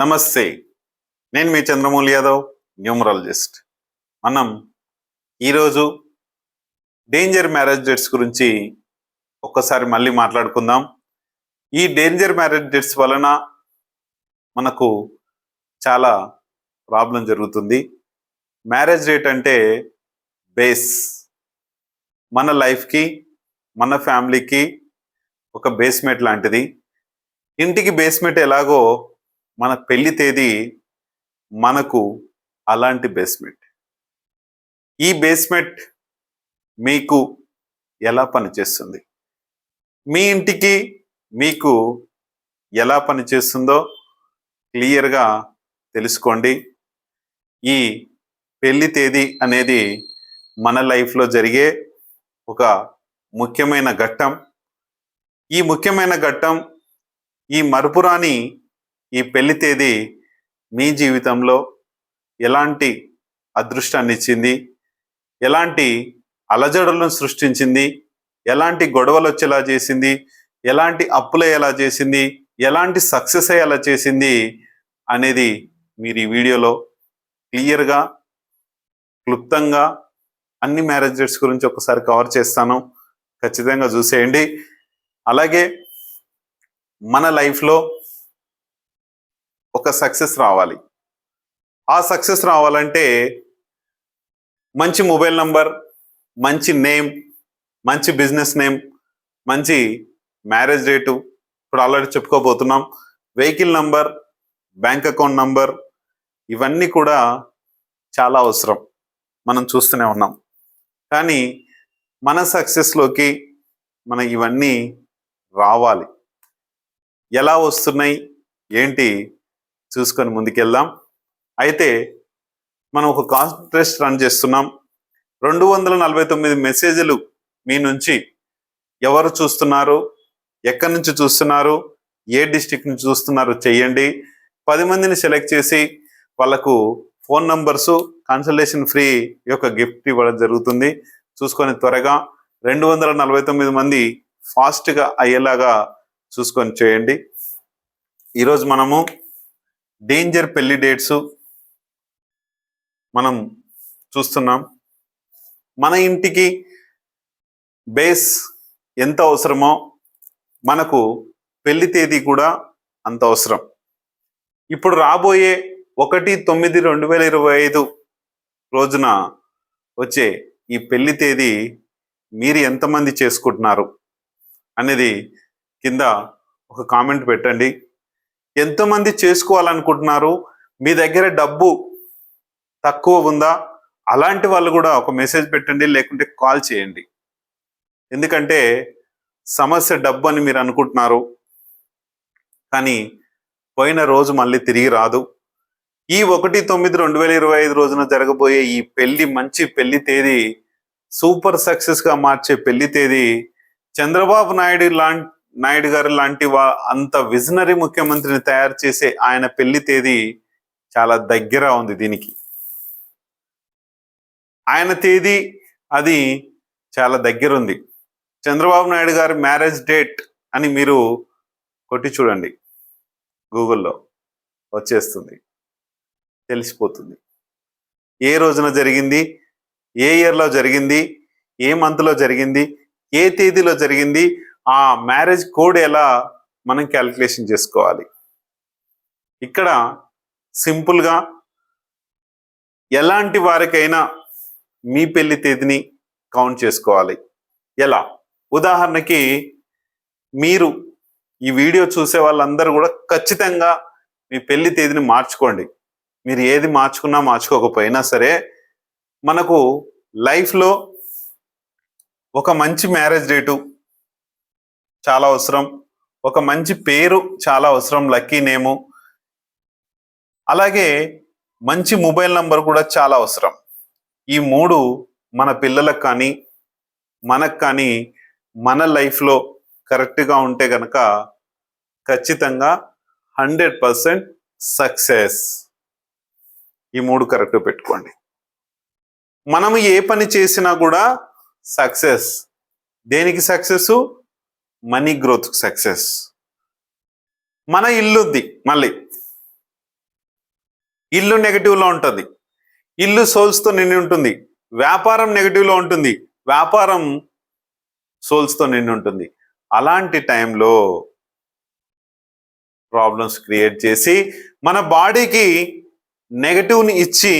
నమస్తే. నేను మీ చంద్రమౌళి యాదవ్ న్యూమరాలజిస్ట్. మనం ఈరోజు డేంజర్ మ్యారేజ్ డేట్స్ గురించి ఒక్కసారి మళ్ళీ మాట్లాడుకుందాం. ఈ డేంజర్ మ్యారేజ్ డేట్స్ వలన మనకు చాలా ప్రాబ్లం జరుగుతుంది. మ్యారేజ్ డేట్ అంటే బేస్. మన లైఫ్కి మన ఫ్యామిలీకి ఒక బేస్మెంట్ లాంటిది. ఇంటికి బేస్మెంట్ ఎలాగో మన పెళ్ళి తేదీ మనకు అలాంటి బేస్మెంట్ ఈ బేస్మెంట్ మీకు ఎలా పనిచేస్తుంది? మీ ఇంటికి మీకు ఎలా పనిచేస్తుందో క్లియర్గా తెలుసుకోండి. ఈ పెళ్ళి తేదీ అనేది మన లైఫ్లో జరిగే ఒక ముఖ్యమైన ఘట్టం. ఈ ముఖ్యమైన ఘట్టం ఈ మరుపురాని ఈ పెళ్ళి తేదీ మీ జీవితంలో ఎలాంటి అదృష్టాన్ని ఇచ్చింది? ఎలాంటి అలజడులను సృష్టించింది? ఎలాంటి గొడవలు వచ్చేలా చేసింది? ఎలాంటి అప్పులు ఎలా చేసింది? ఎలాంటి సక్సెస్ అయ్యేలా చేసింది? అనేది మీరు ఈ వీడియోలో క్లియర్గా క్లుప్తంగా అన్ని మ్యారేజెస్ గురించి ఒకసారి కవర్ చేస్తాను. ఖచ్చితంగా చూసేయండి. అలాగే మన లైఫ్లో ఒక సక్సెస్ రావాలి. ఆ సక్సెస్ రావాలంటే మంచి మొబైల్ నంబర్ మంచి నేమ్ మంచి బిజినెస్ నేమ్ మంచి మ్యారేజ్ డేటు ఇప్పుడు already చెప్పుకోబోతున్నాం. Vehicle number bank account number ఇవన్నీ కూడా చాలా అవసరం. మనం చూస్తూనే ఉన్నాం. కానీ మన సక్సెస్లోకి మన ఇవన్నీ రావాలి. ఎలా వస్తున్నాయి? ఏంటి? చూసుకొని ముందుకెళ్దాం. అయితే మనం ఒక కాన్టెస్ట్ రన్ చేస్తున్నాం. రెండు వందల నలభై తొమ్మిది మెసేజ్లు మీ నుంచి ఎవరు చూస్తున్నారు? ఎక్కడి నుంచి చూస్తున్నారు? ఏ డిస్టిక్ నుంచి చూస్తున్నారు? చెయ్యండి. పది మందిని సెలెక్ట్ చేసి వాళ్ళకు ఫోన్ నంబర్స్ కన్సల్టేషన్ ఫ్రీ యొక్క గిఫ్ట్ ఇవ్వడం జరుగుతుంది. చూసుకొని త్వరగా రెండు వందల నలభై తొమ్మిది మంది ఫాస్ట్గా అయ్యేలాగా చూసుకొని చేయండి. ఈరోజు మనము డేంజర్ పెళ్ళి డేట్స్ మనం చూస్తున్నాం. మన ఇంటికి బేస్ ఎంత అవసరమో మనకు పెళ్ళి తేదీ కూడా అంత అవసరం. ఇప్పుడు రాబోయే ఒకటి తొమ్మిది రెండు వేల ఇరవై ఐదు రోజున వచ్చే ఈ పెళ్ళి తేదీ మీరు ఎంతమంది చేసుకుంటున్నారు అనేది కింద ఒక కామెంట్ పెట్టండి. ఎంతమంది చేసుకోవాలనుకుంటున్నారు? మీ దగ్గర డబ్బు తక్కువ ఉందా? అలాంటి వాళ్ళు కూడా ఒక మెసేజ్ పెట్టండి లేకుంటే కాల్ చేయండి. ఎందుకంటే సమస్య డబ్బు అని మీరు అనుకుంటున్నారు. కానీ పోయిన రోజు మళ్ళీ తిరిగి రాదు. ఈ ఒకటి తొమ్మిది రెండు వేల ఇరవై ఐదు రోజున జరగబోయే ఈ పెళ్ళి మంచి పెళ్ళి తేదీ సూపర్ సక్సెస్గా మార్చే పెళ్ళి తేదీ చంద్రబాబు నాయుడు లాంటి నాయుడు గారు లాంటి వా అంత విజనరీ ముఖ్యమంత్రిని తయారు చేసే ఆయన పెళ్ళి తేదీ చాలా దగ్గర ఉంది దీనికి. ఆయన తేదీ అది చాలా దగ్గర ఉంది చంద్రబాబు నాయుడు గారి మ్యారేజ్ డేట్ అని మీరు కొట్టి చూడండి. గూగుల్లో వచ్చేస్తుంది. తెలిసిపోతుంది. ఏ రోజున జరిగింది? ఏ ఇయర్లో జరిగింది? ఏ మంత్లో జరిగింది? ఏ తేదీలో జరిగింది? ఆ మ్యారేజ్ కోడ్ ఎలా మనం క్యాలిక్యులేషన్ చేసుకోవాలి? ఇక్కడ సింపుల్గా ఎలాంటి వారికైనా మీ పెళ్ళి తేదీని కౌంట్ చేసుకోవాలి. ఎలా? ఉదాహరణకి మీరు ఈ వీడియో చూసే వాళ్ళందరూ కూడా ఖచ్చితంగా మీ పెళ్ళి తేదీని మార్చుకోండి. మీరు ఏది మార్చుకున్నా మార్చుకోకపోయినా సరే మనకు లైఫ్లో ఒక మంచి మ్యారేజ్ డేటు చాలా అవసరం. ఒక మంచి పేరు చాలా అవసరం. Lucky name. అలాగే మంచి మొబైల్ నంబర్ కూడా చాలా అవసరం. ఈ మూడు మన పిల్లలకు కానీ మనకు కానీ మన లైఫ్లో కరెక్ట్గా ఉంటే కనుక ఖచ్చితంగా హండ్రెడ్ పర్సెంట్ సక్సెస్. ఈ మూడు కరెక్ట్ పెట్టుకోండి. మనము ఏ పని చేసినా కూడా సక్సెస్. దేనికి సక్సెస్ మనీ గ్రోత్ సక్సెస్. మన ఇల్లుంది మళ్ళీ. ఇల్లు నెగటివ్లో ఉంటుంది. ఇల్లు సోల్స్తో నిండి ఉంటుంది. వ్యాపారం నెగటివ్లో ఉంటుంది. వ్యాపారం సోల్స్తో నిండి ఉంటుంది. అలాంటి టైంలో ప్రాబ్లమ్స్ క్రియేట్ చేసి మన బాడీకి నెగటివ్ని ఇచ్చి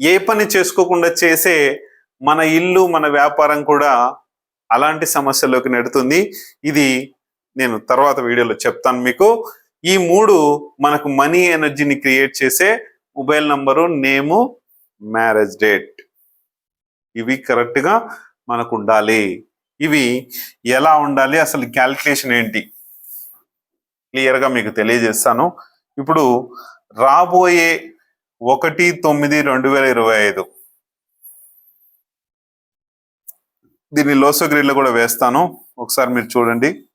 ఏ పని చేసుకోకుండా చేసే మన ఇల్లు మన వ్యాపారం కూడా అలాంటి సమస్యలోకి నెడుతుంది. ఇది నేను తర్వాత వీడియోలో చెప్తాను మీకు. ఈ మూడు మనకు మనీ ఎనర్జీని క్రియేట్ చేసే mobile number name marriage date. ఇవి కరెక్ట్గా మనకు ఉండాలి ఇవి ఎలా ఉండాలి అసలు క్యాల్కులేషన్ ఏంటి? క్లియర్గా మీకు తెలియజేస్తాను. ఇప్పుడు రాబోయే ఒకటి తొమ్మిది రెండు వేల ఇరవై ఐదు దీన్ని లోసో గ్రిడ్లో కూడా వేస్తాను. ఒకసారి మీరు చూడండి.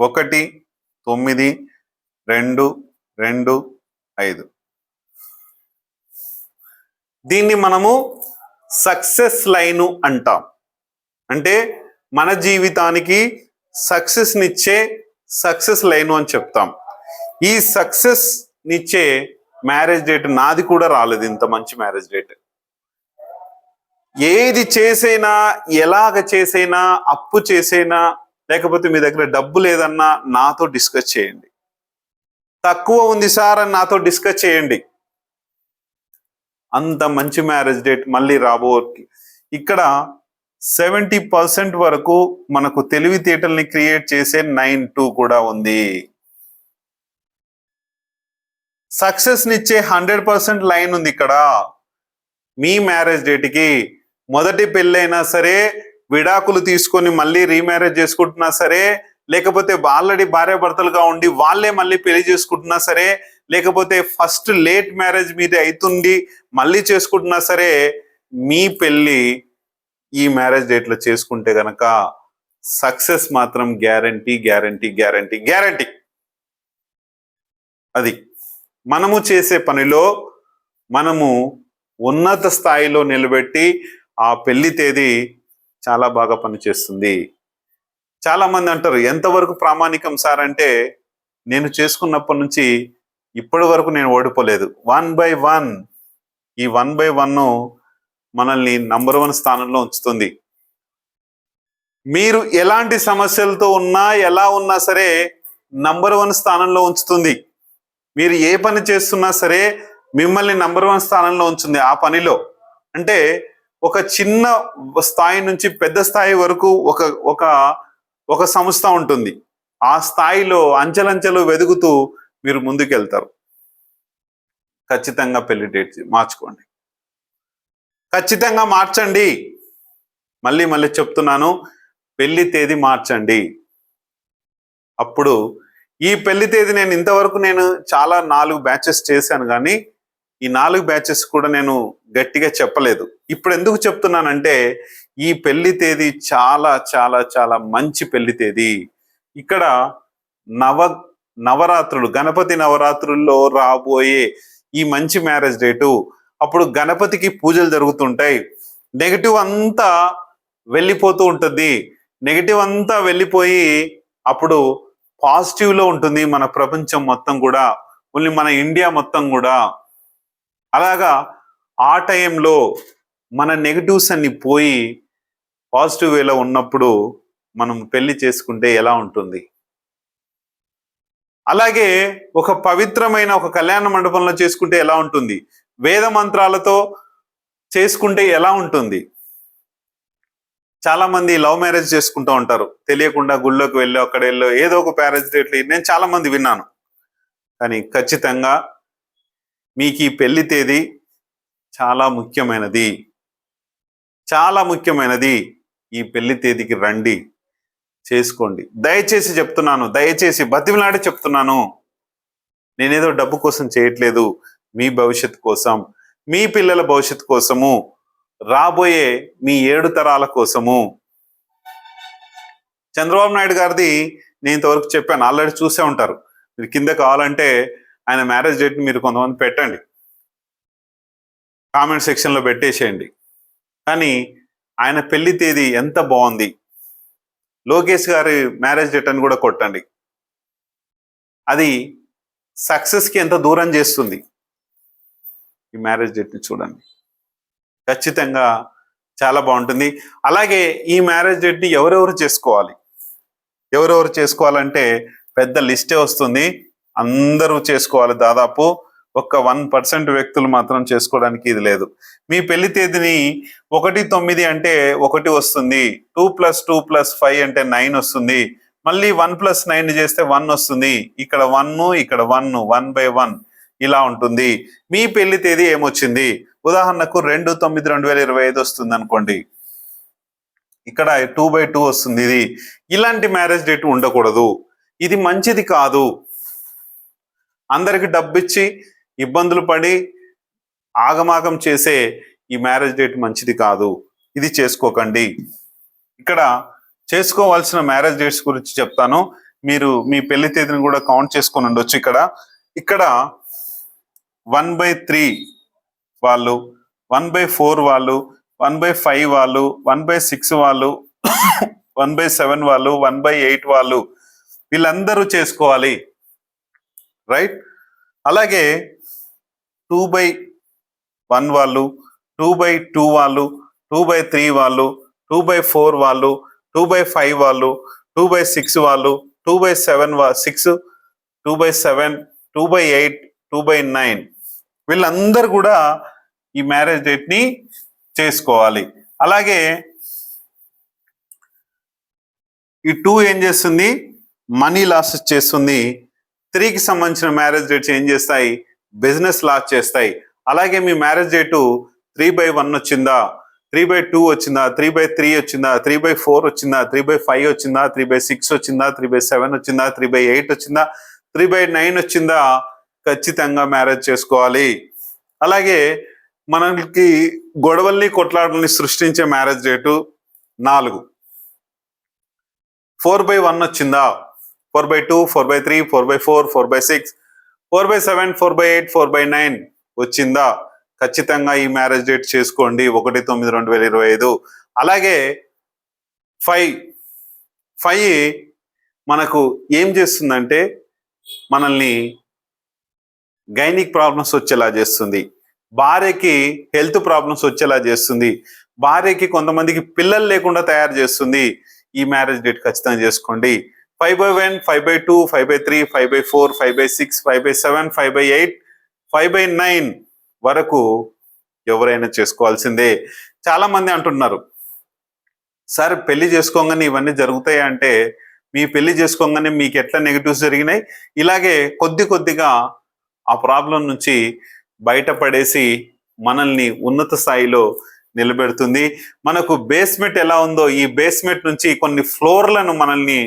ఒకటి తొమ్మిది రెండు రెండు ఐదు. దీన్ని మనము సక్సెస్ లైను అంటాం. అంటే మన జీవితానికి సక్సెస్నిచ్చే సక్సెస్ లైను అని చెప్తాం. ఈ సక్సెస్నిచ్చే మ్యారేజ్ డేట్ నాది కూడా రాలేదు ఇంత మంచి మ్యారేజ్ డేట్. ఏది చేసైనా ఎలాగ చేసైనా అప్పు చేసైనా లేకపోతే మీ దగ్గర డబ్బు లేదన్నా నాతో డిస్కస్ చేయండి. తక్కువ ఉంది సార్ అని నాతో డిస్కస్ చేయండి. అంత మంచి మ్యారేజ్ డేట్ మళ్ళీ రాబో ఇక్కడ సెవెంటీ పర్సెంట్ వరకు మనకు తెలివితేటల్ని క్రియేట్ చేసే నైన్ టూ కూడా ఉంది. సక్సెస్ నిచ్చే హండ్రెడ్ పర్సెంట్ లైన్ ఉంది ఇక్కడ. మీ మ్యారేజ్ డేట్కి మొదటి పెళ్ళైనా సరే విడాకులు తీసుకొని మళ్ళీ రీమ్యారేజ్ చేసుకుంటున్నా సరే లేకపోతే ఆల్రెడీ భార్యాభర్తలుగా ఉండి వాళ్ళే మళ్ళీ పెళ్ళి చేసుకుంటున్నా సరే లేకపోతే ఫస్ట్ లేట్ మ్యారేజ్ మీద అవుతుంది మళ్ళీ చేసుకుంటున్నా సరే మీ పెళ్ళి ఈ మ్యారేజ్ డేట్లో చేసుకుంటే కనుక సక్సెస్ మాత్రం గ్యారంటీ గ్యారంటీ గ్యారంటీ గ్యారంటీ అది మనము చేసే పనిలో మనము ఉన్నత స్థాయిలో నిలబెట్టి ఆ పెళ్ళి తేదీ చాలా బాగా పనిచేస్తుంది. చాలా మంది అంటారు ఎంతవరకు ప్రామాణికం సార్? అంటే నేను చేసుకున్నప్పటి నుంచి ఇప్పటి వరకు నేను ఓడిపోలేదు. వన్ బై వన్ ఈ వన్ బై వన్ను మనల్ని నంబర్ వన్ స్థానంలో ఉంచుతుంది. మీరు ఎలాంటి సమస్యలతో ఉన్నా ఎలా ఉన్నా సరే నంబర్ వన్ స్థానంలో ఉంచుతుంది. మీరు ఏ పని చేస్తున్నా సరే మిమ్మల్ని నంబర్ వన్ స్థానంలో ఉంచుంది ఆ పనిలో. అంటే ఒక చిన్న స్థాయి నుంచి పెద్ద స్థాయి వరకు ఒక ఒక ఒక సంస్థ ఉంటుంది. ఆ స్థాయిలో అంచెలంచెలు వెదుగుతూ మీరు ముందుకెళ్తారు. ఖచ్చితంగా పెళ్ళి డేట్ మార్చుకోండి. ఖచ్చితంగా మార్చండి. మళ్ళీ మళ్ళీ చెప్తున్నాను. పెళ్ళి తేదీ మార్చండి. అప్పుడు ఈ పెళ్ళి తేదీ నేను ఇంతవరకు నేను చాలా నాలుగు బ్యాచెస్ చేశాను కానీ ఈ నాలుగు బ్యాచెస్ కూడా నేను గట్టిగా చెప్పలేదు. ఇప్పుడు ఎందుకు చెప్తున్నానంటే ఈ పెళ్ళి తేదీ చాలా చాలా చాలా మంచి పెళ్ళి తేదీ. ఇక్కడ నవ నవరాత్రులు గణపతి నవరాత్రుల్లో రాబోయే ఈ మంచి మ్యారేజ్ డేటు అప్పుడు గణపతికి పూజలు జరుగుతుంటాయి. నెగిటివ్ అంతా వెళ్ళిపోతూ ఉంటుంది. నెగిటివ్ అంతా వెళ్ళిపోయి అప్పుడు పాజిటివ్లో ఉంటుంది మన ప్రపంచం మొత్తం కూడా. ఓన్లీ మన ఇండియా మొత్తం కూడా. అలాగా ఆ టైంలో మన నెగిటివ్స్ అన్ని పోయి పాజిటివ్ వేలో ఉన్నప్పుడు మనం పెళ్ళి చేసుకుంటే ఎలా ఉంటుంది? అలాగే ఒక పవిత్రమైన ఒక కళ్యాణ మండపంలో చేసుకుంటే ఎలా ఉంటుంది? వేద మంత్రాలతో చేసుకుంటే ఎలా ఉంటుంది? చాలా మంది లవ్ మ్యారేజ్ చేసుకుంటూ ఉంటారు. తెలియకుండా గుళ్ళోకి వెళ్ళి అక్కడ వెళ్ళో ఏదో ఒక ప్యారేజ్ డేట్లు నేను చాలా మంది విన్నాను. కానీ ఖచ్చితంగా మీకు ఈ పెళ్ళి తేదీ చాలా ముఖ్యమైనది. చాలా ముఖ్యమైనది. ఈ పెళ్ళి తేదీకి రండి. చేసుకోండి. దయచేసి చెప్తున్నాను దయచేసి బతిమిలాడి చెప్తున్నాను. నేనేదో డబ్బు కోసం చేయట్లేదు. మీ భవిష్యత్ కోసం మీ పిల్లల భవిష్యత్ కోసము రాబోయే మీ ఏడు తరాల కోసము. చంద్రబాబు నాయుడు గారిది నేను ఇంతవరకు చెప్పాను. ఆల్రెడీ చూసే ఉంటారు. మీరు కింద కావాలంటే ఆయన మ్యారేజ్ డేట్ మీరు కొంతమంది పెట్టండి. కామెంట్ సెక్షన్లో పెట్టేసేయండి. కానీ ఆయన పెళ్ళి తేదీ ఎంత బాగుంది? లోకేష్ గారి మ్యారేజ్ డేట్ అని కూడా కొట్టండి. అది సక్సెస్కి ఎంత దూరం చేస్తుంది? ఈ మ్యారేజ్ డేట్ని చూడండి. ఖచ్చితంగా చాలా బాగుంటుంది. అలాగే ఈ మ్యారేజ్ డేట్ని ఎవరెవరు చేసుకోవాలి? ఎవరెవరు చేసుకోవాలంటే పెద్ద లిస్టే వస్తుంది. అందరూ చేసుకోవాలి. దాదాపు ఒక్క వన్ పర్సెంట్ వ్యక్తులు మాత్రం చేసుకోవడానికి ఇది లేదు. మీ పెళ్ళి తేదీని ఒకటి తొమ్మిది అంటే ఒకటి వస్తుంది. Two plus two plus five అంటే నైన్ వస్తుంది. మళ్ళీ వన్ ప్లస్ నైన్ చేస్తే వన్ వస్తుంది. ఇక్కడ వన్ ఇక్కడ వన్ వన్ బై వన్ ఇలా ఉంటుంది. మీ పెళ్ళి తేదీ ఏమొచ్చింది? ఉదాహరణకు రెండు తొమ్మిది రెండు వేల ఇరవై ఐదు వస్తుంది అనుకోండి. ఇక్కడ టూ బై టూ వస్తుంది ఇది. ఇలాంటి మ్యారేజ్ డేట్ ఉండకూడదు. ఇది మంచిది కాదు. అందరికి డబ్బిచ్చి ఇబ్బందులు పడి ఆగమాగం చేసే ఈ మ్యారేజ్ డేట్ మంచిది కాదు. ఇది చేసుకోకండి. ఇక్కడ చేసుకోవాల్సిన మ్యారేజ్ డేట్స్ గురించి చెప్తాను. మీరు మీ పెళ్ళి తేదీని కూడా కౌంట్ చేసుకొని ఉండొచ్చు ఇక్కడ. ఇక్కడ వన్ బై త్రీ వాళ్ళు వన్ బై ఫోర్ వాళ్ళు వన్ బై ఫైవ్ వాళ్ళు వన్ బై సిక్స్ వాళ్ళు వన్ బై సెవెన్ వాళ్ళు వన్ బై ఎయిట్ వాళ్ళు వీళ్ళందరూ చేసుకోవాలి. రైట్ అలాగే టూ బై వన్ వాళ్ళు టూ బై టూ వాళ్ళు టూ బై త్రీ వాళ్ళు టూ బై ఫోర్ వాళ్ళు టూ బై ఫైవ్ వాళ్ళు టూ బై సిక్స్ వాళ్ళు టూ బై సెవెన్ వా six two by seven two by eight two by nine వీళ్ళందరూ కూడా ఈ మ్యారేజ్ డేట్ని చేసుకోవాలి అలాగే ఈ టూ ఏం చేస్తుంది మనీ లాస్ చేస్తుంది త్రీకి సంబంధించిన మ్యారేజ్ డేట్ చేంజ్ చేస్తాయి? బిజినెస్ లాస్ చేస్తాయి. అలాగే మీ marriage date three by one వచ్చిందా? త్రీ బై టూ వచ్చిందా? త్రీ బై త్రీ వచ్చిందా? త్రీ బై ఫోర్ వచ్చిందా? త్రీ బై ఫైవ్ వచ్చిందా? త్రీ బై సిక్స్ వచ్చిందా? త్రీ బై సెవెన్ వచ్చిందా? త్రీ బై ఎయిట్ వచ్చిందా? త్రీ బై నైన్ వచ్చిందా? ఖచ్చితంగా మ్యారేజ్ చేసుకోవాలి. అలాగే మనకి గొడవల్ని కొట్లాటల్ని సృష్టించే మ్యారేజ్ డేటు నాలుగు. ఫోర్ బై వన్ వచ్చిందా? Four by two four by three four by four four by six four by seven four by eight four by nine వచ్చిందా? ఖచ్చితంగా ఈ మ్యారేజ్ డేట్ చేసుకోండి. ఒకటి తొమ్మిది రెండు వేల ఇరవై ఐదు. అలాగే ఫైవ్ ఫైవ్ మనకు ఏం చేస్తుందంటే మనల్ని గైనిక్ ప్రాబ్లమ్స్ వచ్చేలా చేస్తుంది. భార్యకి హెల్త్ ప్రాబ్లమ్స్ వచ్చేలా చేస్తుంది. భార్యకి కొంతమందికి పిల్లలు లేకుండా తయారు చేస్తుంది. ఈ మ్యారేజ్ డేట్ ఖచ్చితంగా చేసుకోండి. Five by one five by two five by three five by four five by six five by seven five by eight five by nine వరకు ఎవరైనా చేసుకోవాల్సిందే. చాలా మంది అంటున్నారు సార్ పెళ్ళి చేసుకోగానే ఇవన్నీ జరుగుతాయి? అంటే మీ పెళ్ళి చేసుకోగానే మీకు ఎట్లా నెగిటివ్స్ జరిగినాయి? ఇలాగే కొద్ది కొద్దిగా ఆ ప్రాబ్లం నుంచి బయటపడేసి మనల్ని ఉన్నత స్థాయిలో నిలబెడుతుంది. మనకు బేస్మెంట్ ఎలా ఉందో ఈ బేస్మెంట్ నుంచి కొన్ని ఫ్లోర్లను మనల్ని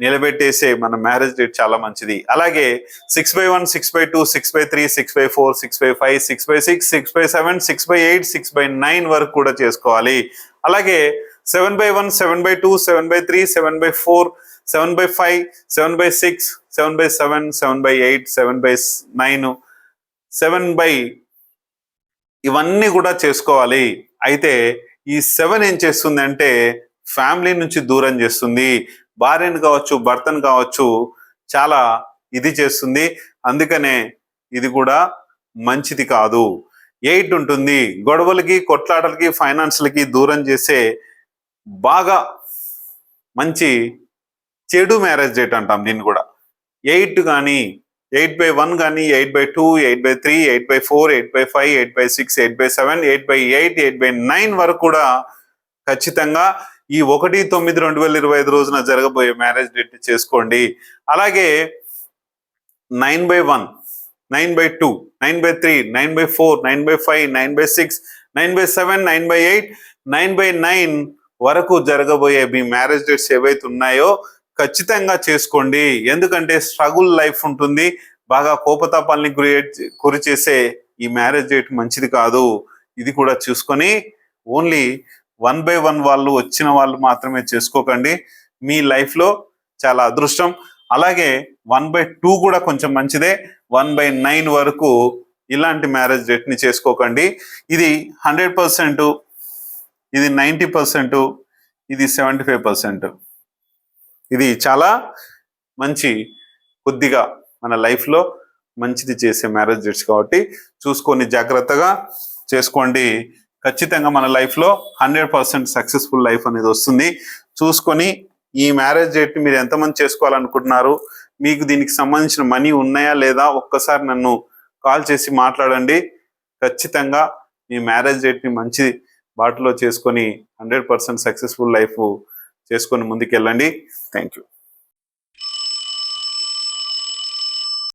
నిలబెట్టేసే మన మ్యారేజ్ డేట్ చాలా మంచిది అలాగే six by one six by two six by three six by four six by five six by six six by seven six by eight six by nine వరకు కూడా చేసుకోవాలి అలాగే seven by one seven by two seven by three seven by four seven by five seven by six seven by seven seven by eight seven by nine seven by ఇవన్నీ కూడా చేసుకోవాలి అయితే ఈ seven ఏం చేస్తుంది అంటే ఫ్యామిలీ నుంచి దూరం చేస్తుంది భార్యను కావచ్చు భర్తను కావచ్చు చాలా ఇది చేస్తుంది. అందుకనే ఇది కూడా మంచిది కాదు. ఎయిట్ ఉంటుంది. గొడవలకి కొట్లాటలకి ఫైనాన్స్లకి దూరం చేసే బాగా మంచి చెడు మ్యారేజ్ డేట్ అంటాం దీన్ని కూడా. ఎయిట్ కానీ ఎయిట్ బై వన్ కానీ eight by two eight by three eight by four eight by five eight by six eight by seven eight by eight eight by nine వరకు కూడా ఖచ్చితంగా ఈ ఒకటి తొమ్మిది రెండు వేల ఇరవై ఐదు రోజున జరగబోయే మ్యారేజ్ డేట్ చేసుకోండి. అలాగే nine by one nine by two nine by three nine by four nine by five nine by six nine by seven nine by eight nine by nine వరకు జరగబోయే మీ మ్యారేజ్ డేట్స్ ఏవైతే ఉన్నాయో ఖచ్చితంగా చేసుకోండి. ఎందుకంటే struggle life ఉంటుంది. బాగా కోపతాపాలని గురి గురి చేసే ఈ మ్యారేజ్ డేట్ మంచిది కాదు. ఇది కూడా చూసుకొని ఓన్లీ వన్ బై వన్ వాళ్ళు వచ్చిన వాళ్ళు మాత్రమే చేసుకోకండి. మీ లైఫ్లో చాలా అదృష్టం. అలాగే వన్ బై టూ కూడా కొంచెం మంచిదే. వన్ బై నైన్ వరకు ఇలాంటి మ్యారేజ్ డేట్ని చేసుకోకండి. ఇది హండ్రెడ్ పర్సెంట్ ఇది నైంటీ పర్సెంట్ ఇది సెవెంటీ ఫైవ్ పర్సెంట్. ఇది చాలా మంచి కొద్దిగా మన లైఫ్లో మంచిది చేసే మ్యారేజ్ డేట్స్ కాబట్టి చూసుకొని జాగ్రత్తగా చేసుకోండి. ఖచ్చితంగా మన లైఫ్లో హండ్రెడ్ పర్సెంట్ సక్సెస్ఫుల్ లైఫ్ అనేది వస్తుంది. చూసుకొని ఈ మ్యారేజ్ డేట్ని మీరు ఎంతమంది చేసుకోవాలనుకుంటున్నారు? మీకు దీనికి సంబంధించిన మనీ ఉన్నాయా లేదా? ఒక్కసారి నన్ను కాల్ చేసి మాట్లాడండి. ఖచ్చితంగా మీ మ్యారేజ్ డేట్ని మంచి బాటలో చేసుకొని హండ్రెడ్ పర్సెంట్ సక్సెస్ఫుల్ లైఫ్ చేసుకొని ముందుకెళ్ళండి. Thank you